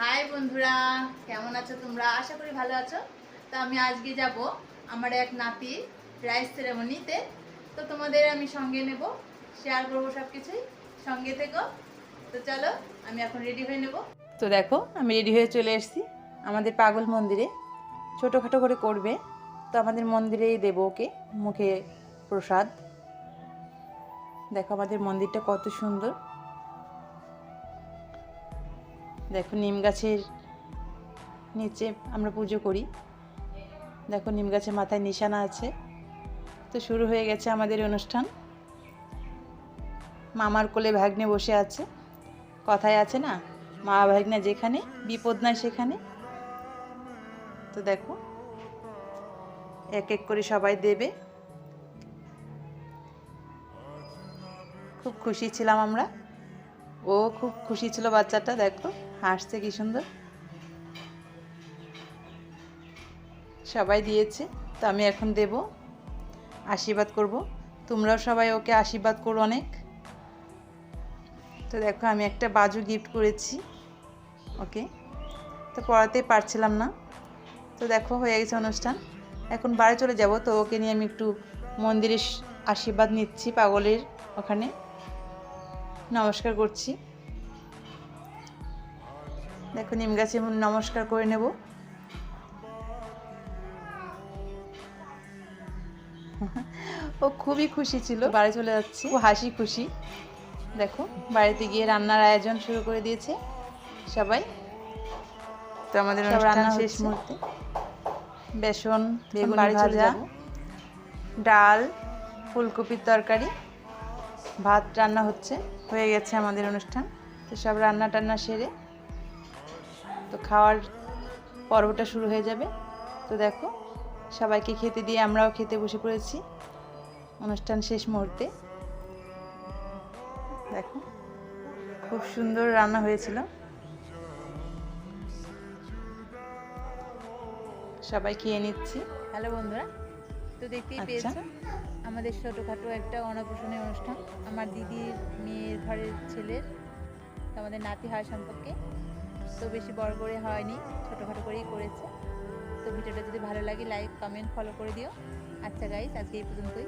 High বন্ধুরা। কেমন আছো তোমরা? আশা করি ভালো আছো। তো আমি আজকে যাব আমার এক নাতি রাইস সেরেমনিতে তো। তোমাদের আমি সঙ্গে নেব শেয়ার করব সব কিছুই সঙ্গে থেকো। তো চলো, আমি এখন রেডি হয়ে নেব। তো দেখো, আমি রেডি হয়ে চলে এসেছি আমাদের পাগল মন্দিরে। ছোটোখাটো করে করবে। তো আমাদের মন্দিরেই দেবো ওকে, মুখে প্রসাদ। দেখো আমাদের মন্দিরটা কত সুন্দর। দেখো নিম গাছের নিচে আমরা পুজো করি। দেখো নিম গাছের মাথায় নিশানা আছে। তো শুরু হয়ে গেছে আমাদের অনুষ্ঠান। মামার কোলে ভাগ্নে বসে আছে। কথায় আছে না, মা ভাগ্নে যেখানে, বিপদ নাই সেখানে। তো দেখো এক এক করে সবাই দেবে। খুব খুশি ছিলাম আমরা। ও খুব খুশি ছিল বাচ্চাটা, দেখো। হাসছে, কি সুন্দর। সবাই দিয়েছে, তো আমি এখন দেব। আশীর্বাদ করব। তোমরাও সবাই ওকে আশীর্বাদ করো অনেক। তো দেখো, আমি একটা বাজু গিফট করেছি। ওকে। তো পড়াতে পারছিলাম না। তো দেখো, হয়ে গেছে অনুষ্ঠান। এখন বাড়ি চলে যাব, তো ওকে নিয়ে আমি একটু মন্দিরের আশীর্বাদ নিচ্ছি পাগলের ওখানে। নমস্কার করছি। দেখো নিম গাছে নমস্কার করে নেব। ও খুবই খুশি ছিল। বাড়ি চলে যাচ্ছি। ও হাসি খুশি। দেখো বাড়িতে গিয়ে রান্নার আয়োজন শুরু করে দিয়েছে সবাই। তো আমাদের রান্না শেষ মুহূর্তে। বেসন বেগুন ভাজা। ডাল ফুলকপির তরকারি ভাত রান্না হচ্ছে হয়ে গেছে আমাদের অনুষ্ঠান। তো সব রান্না টান্না সেরে তো খাওয়ার পর্বটা শুরু হয়ে যাবে। তো দেখো সবাইকে খেতে দিয়ে আমরাও খেতে বসে পড়েছি। অনুষ্ঠান শেষ মুহূর্তে। দেখো খুব সুন্দর রান্না হয়েছিল। সবাই খেয়ে নিচ্ছি। হ্যালো বন্ধুরা তো দেখতেই আচ্ছা। পেয়েছ আমাদের ছোটোখাটো একটা অন্নপ্রাশনের অনুষ্ঠান। আমার দিদির মেয়ের ঘরের ছেলের আমাদের নাতি হয় সম্পর্কে। তো বেশি বড় করে হয়নি, ছোটোখাটো করেই করেছে। তো ভিডিওটা যদি ভালো লাগে লাইক কমেন্ট ফলো করে দিও। আচ্ছা গাইজ আজকে এই পর্যন্তই।